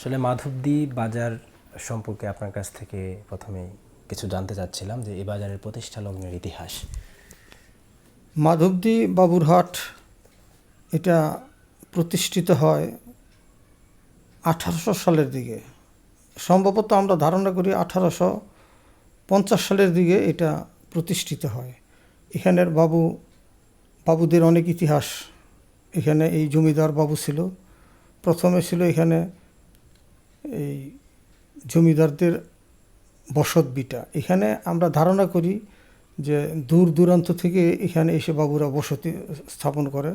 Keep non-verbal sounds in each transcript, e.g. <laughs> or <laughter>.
আসলে মাধবদী বাজার সম্পর্কে আপনার কাছ থেকে প্রথমে কিছু জানতে চাচ্ছিলাম যে এই বাজারের প্রতিষ্ঠা লগ্নের ইতিহাস। মাধবদী বাবুরহাট এটা প্রতিষ্ঠিত হয় আঠারোশো সালের দিকে। সম্ভবত আমরা ধারণা করি আঠারোশো পঞ্চাশ সালের দিকে এটা প্রতিষ্ঠিত হয়। এখানের বাবু, বাবুদের অনেক ইতিহাস। এখানে এই জমিদার বাবু ছিল। প্রথমে ছিল এখানে এই জমিদারদের বসত বিটা। এখানে আমরা ধারণা করি যে দূর দূরান্ত থেকে এখানে এসে বাবুরা বসতি স্থাপন করে।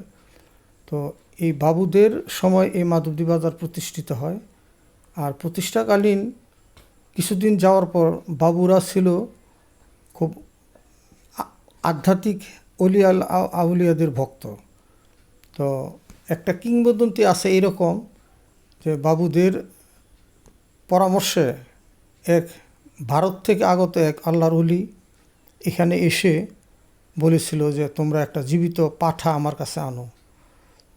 তো এই বাবুদের সময় এই মাধবদী বাজার প্রতিষ্ঠিত হয়। আর প্রতিষ্ঠাকালীন কিছুদিন যাওয়ার পর বাবুরা ছিল খুব আধ্যাত্মিক অলিয়াল আউলিয়াদের ভক্ত। তো একটা কিংবদন্তি আছে এরকম যে বাবুদের পরামর্শে এক ভারত থেকে আগত এক আল্লাহর উলি এখানে এসে বলেছিল যে, তোমরা একটা জীবিত পাঠা আমার কাছে আনো।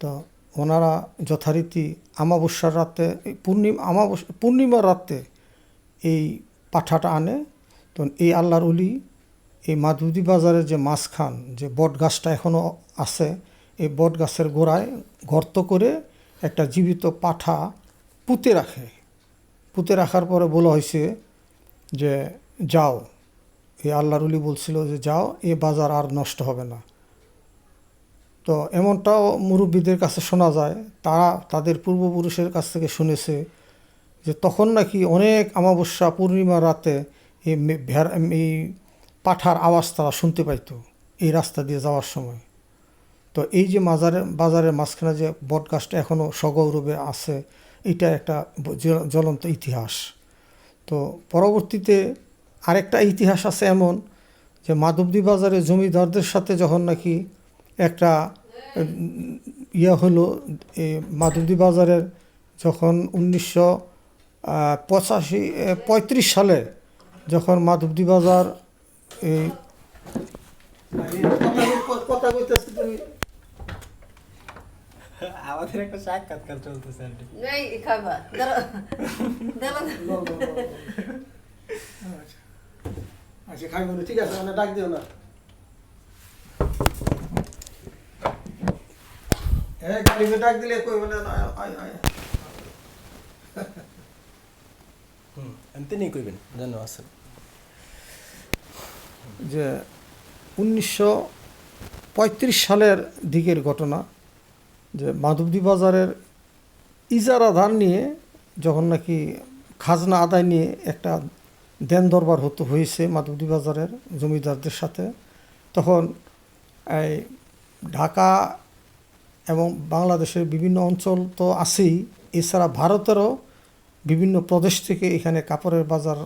তো ওনারা যথারীতি আমাবস্যার রাতে, পূর্ণিমা আমাবস্যা পূর্ণিমার রাতে এই পাঠাটা আনে। তো এই আল্লাহর উলি এই মাধবদী বাজারের যে মাঝখান, যে বট গাছটা এখনও আছে, এই বট গাছের গোড়ায় গর্ত করে একটা জীবিত পাঠা পুঁতে রাখে। পুঁতে রাখার পরে বলা হয়েছে যে, যাও। এই আল্লাহর উলি বলছিল যে, যাও, এ বাজার আর নষ্ট হবে না। তো এমনটাও মুরব্বীদের কাছে শোনা যায়। তারা তাদের পূর্বপুরুষের কাছ থেকে শুনেছে যে, তখন নাকি অনেক অমাবস্যা পূর্ণিমা রাতে এই ভেড়া এই পাঠার আওয়াজ তারা শুনতে পাইতো এই রাস্তা দিয়ে যাওয়ার সময়। তো এই যে মাজারের বাজারের মাঝখানে যে বটগাছটা এখনও সগৌরবে আছে এটা একটা জ্বলন্ত ইতিহাস। তো পরবর্তীতে আরেকটা ইতিহাস আছে এমন যে মাধবদী বাজারে জমিদারদের সাথে যখন নাকি একটা ইয়ে হলো মাধবদী বাজারের যখন উনিশশো পঁচাশি পঁয়ত্রিশ সালে যখন মাধবদী বাজার এই কথা <laughs> আমাদের একটা সাক্ষাৎকার চলতেছে এই খাবা। দাঁড়া দাঁড়া আচ্ছা। আচ্ছা খাইব না ঠিক আছে মানে ডাক দিও না। হ্যাঁ গাড়িতে ডাক দিলে কই বলে? না আয় আয়। হুম কইবেন জানো যে উনিশশো পঁয়ত্রিশ সালের দিকের ঘটনা যে মাধবদী বাজারের ইজারা ধার নিয়ে যখন নাকি খাজনা আদায় নিয়ে একটা দেন দরবার হতো, হয়েছে মাধবদী বাজারের জমিদারদের সাথে, তখন এই ঢাকা এবং বাংলাদেশের বিভিন্ন অঞ্চল তো আছেই। এছাড়া ভারতেরও বিভিন্ন প্রদেশ থেকে এখানে কাপড়ের বাজার,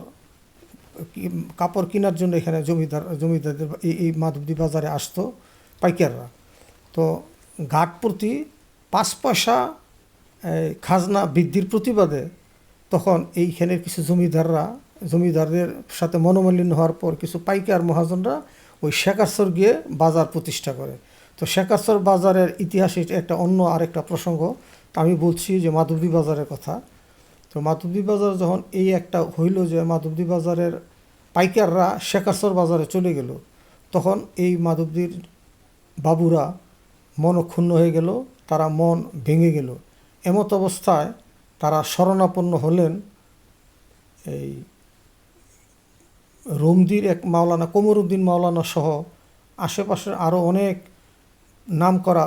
কাপড় কেনার জন্য এখানে জমিদার, জমিদারদের এই মাধবদী বাজারে আসতো পাইকাররা। তো ঘাট প্রতি পাঁচ পয়সা খাজনা বৃদ্ধির প্রতিবাদে তখন এইখানের কিছু জমিদাররা, জমিদারদের সাথে মনোমালিন্য হওয়ার পর কিছু পাইকার মহাজনরা ওই শেখারসর গিয়ে বাজার প্রতিষ্ঠা করে। তো শেখারসর বাজারের ইতিহাসে একটা অন্য আরেকটা প্রসঙ্গ। আমি বলছি যে মাধবদী বাজারের কথা। তো মাধবদী বাজার যখন এই একটা হইল যে মাধবদী বাজারের পাইকাররা শেখাসর বাজারে চলে গেল, তখন এই মাধবদীর বাবুরা মনক্ষুণ্ণ হয়ে গেল। তারা মন ভেঙে গেল। এমত অবস্থায় তারা শরণাপন্ন হলেন এই রমদির এক মাওলানা কোমরুদ্দিন মাওলানা সহ আশেপাশের আরও অনেক নাম করা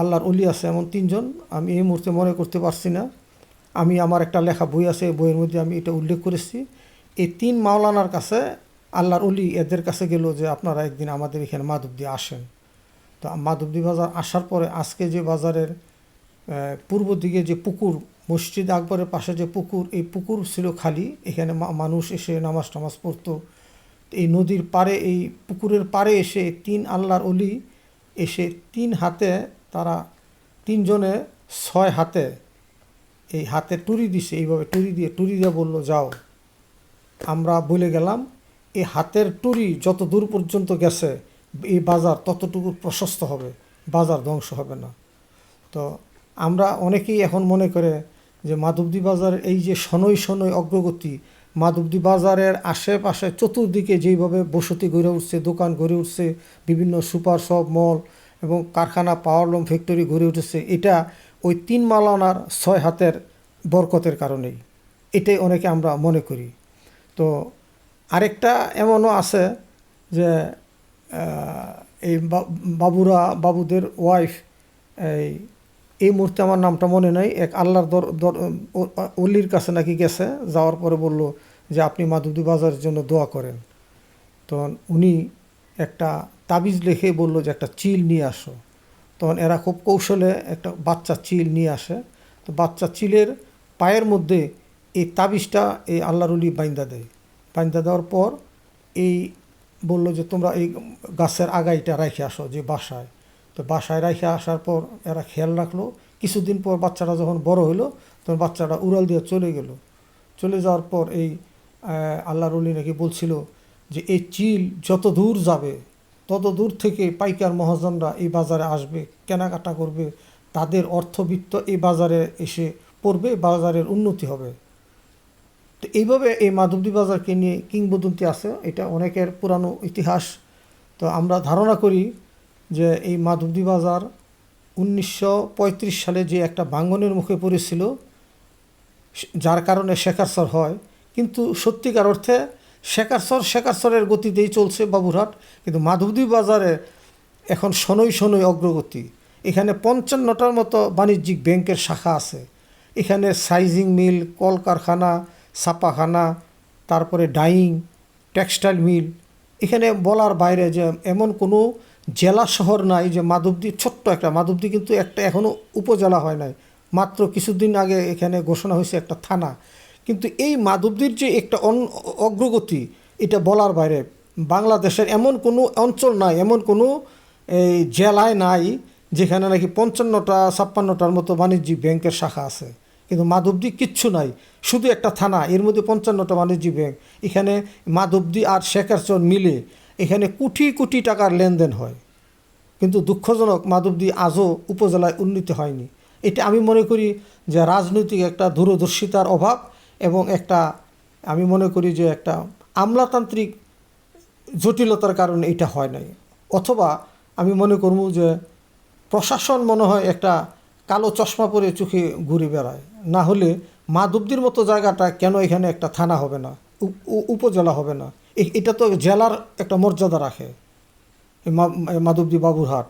আল্লাহর অলি আছে, এমন তিনজন আমি এই মুহূর্তে মনে করতে পারছি না। আমি আমার একটা লেখা বই আছে বইয়ের মধ্যে আমি এটা উল্লেখ করেছি। এই তিন মাওলানার কাছে আল্লাহর অলি এদের কাছে গেল যে আপনারা একদিন আমাদের এখানে মাধবদী আসেন। তো মাধবদী বাজার আসার পরে আজকে যে বাজারের পূর্ব দিকে যে পুকুর, মসজিদ আকবরের পাশে যে পুকুর, এই পুকুর ছিল খালি। এখানে মানুষ এসে নামাজ টামাজ পড়তো। এই নদীর পাড়ে, এই পুকুরের পাড়ে এসে তিন আল্লাহর অলি এসে তিন হাতে তারা, তিনজনে ছয় হাতে এই হাতে টুরি দিছে। এইভাবে টুরি দিয়ে টুরি দিয়ে বলল, যাও। আমরা বলে গেলাম এই হাতের টুরি যত দূর পর্যন্ত গেছে এই বাজার ততটুকু প্রশস্ত হবে, বাজার ধ্বংস হবে না। তো আমরা অনেকেই এখন মনে করে যে মাধবদী বাজারের এই যে শনৈ শনৈ অগ্রগতি, মাধবদী বাজারের আশেপাশে চতুর্দিকে যেইভাবে বসতি গড়ে উঠছে, দোকান গড়ে উঠছে, বিভিন্ন সুপার শপ, মল এবং কারখানা পাওয়ারলুম ফ্যাক্টরি গড়ে উঠেছে, এটা ওই তিন মালানার ছয় হাতের বরকতের কারণেই। এটাই অনেকে আমরা মনে করি। তো আরেকটা এমনও আছে যে এই বাবুরা, বাবুদের ওয়াইফ এই এই মুহূর্তে আমার নামটা মনে নাই। এক আল্লাহর দর দর অলির কাছে নাকি গেছে, যাওয়ার পরে বলল যে আপনি মাধবদী বাজারের জন্য দোয়া করেন। তখন উনি একটা তাবিজ লিখে বলল যে একটা চিল নিয়ে আসো। তখন এরা খুব কৌশলে একটা বাচ্চা চিল নিয়ে আসে। তো বাচ্চা চিলের পায়ের মধ্যে এই তাবিজটা এই আল্লাহর উলি বাইন্দা দেয়। বাইন্দা দেওয়ার পর এই বলল যে, তোমরা এই গাছের আগাইটা রাখে আসো যে বাসায়। তো বাসায় রাখে আসার পর এরা খেয়াল রাখল। কিছুদিন পর বাচ্চাটা যখন বড় হলো তখন বাচ্চাটা উড়াল দিয়ে চলে গেল। চলে যাওয়ার পর এই আল্লাহর উলি নাকি বলছিল যে, এই চিল যত দূর যাবে, তত দূর থেকে পাইকার মহাজনরা এই বাজারে আসবে, কেনাকাটা করবে। তাদের অর্থবিত্ত এই বাজারে এসে পড়বে, বাজারের উন্নতি হবে। তো এইভাবে এই মাধবদী বাজারকে নিয়ে কিংবদন্তি আছে, এটা অনেকের পুরানো ইতিহাস। তো আমরা ধারণা করি যে এই মাধবদী বাজার উনিশশো পঁয়ত্রিশ সালে যে একটা বাঙ্গনের মুখে পড়েছিল, যার কারণে শেখারসর হয়। কিন্তু সত্যিকার অর্থে শেখারসর শেখারসরের গতিতেই চলছে বাবুরহাট, কিন্তু মাধবদী বাজারে এখন শনৈ শনৈ অগ্রগতি। এখানে পঞ্চান্নটার মতো বাণিজ্যিক ব্যাংকের শাখা আছে। এখানে সাইজিং মিল, কলকারখানা ছাপাখানা, তারপরে ডাইং, টেক্সটাইল মিল। এখানে বলার বাইরে যে এমন কোনো জেলা শহর নাই যে মাধবদী, ছোট্ট একটা মাধবদী কিন্তু একটা এখনও উপজেলা হয় নাই। মাত্র কিছুদিন আগে এখানে ঘোষণা হয়েছে একটা থানা। কিন্তু এই মাধবদীর যে একটা অন- অগ্রগতি, এটা বলার বাইরে বাংলাদেশের এমন কোনো অঞ্চল নাই, এমন কোনো, এই, জেলায় নাই যেখানে নাকি পঞ্চান্নটা, ছাপ্পান্নটার মতো বাণিজ্যিক ব্যাংকের শাখা আছে। কিন্তু মাধবদী কিচ্ছু নাই। শুধু একটা থানা, এর মধ্যে পঞ্চান্নটা বাণিজ্যিক ব্যাংক। এখানে মাধবদী আর শেখারচর মিলে এখানে কোটি কোটি টাকার লেনদেন হয়। কিন্তু দুঃখজনক, মাধবদী আজও উপজেলায় উন্নতি হয়নি। এটা আমি মনে করি যে রাজনৈতিক একটা দূরদর্শিতার অভাব এবং একটা, আমি মনে করি যে একটা আমলাতান্ত্রিক জটিলতার কারণে এটা হয় নাই। অথবা আমি মনে করব যে প্রশাসন মনে হয় একটা কালো চশমা পরে চোখে ঘুরে বেড়ায়। না হলে মাধবদীর মতো জায়গাটা কেন এখানে একটা থানা হবে না উপজেলা হবে না? এটা তো জেলার একটা মর্যাদা রাখে। মাধবদী বাবুরহাট।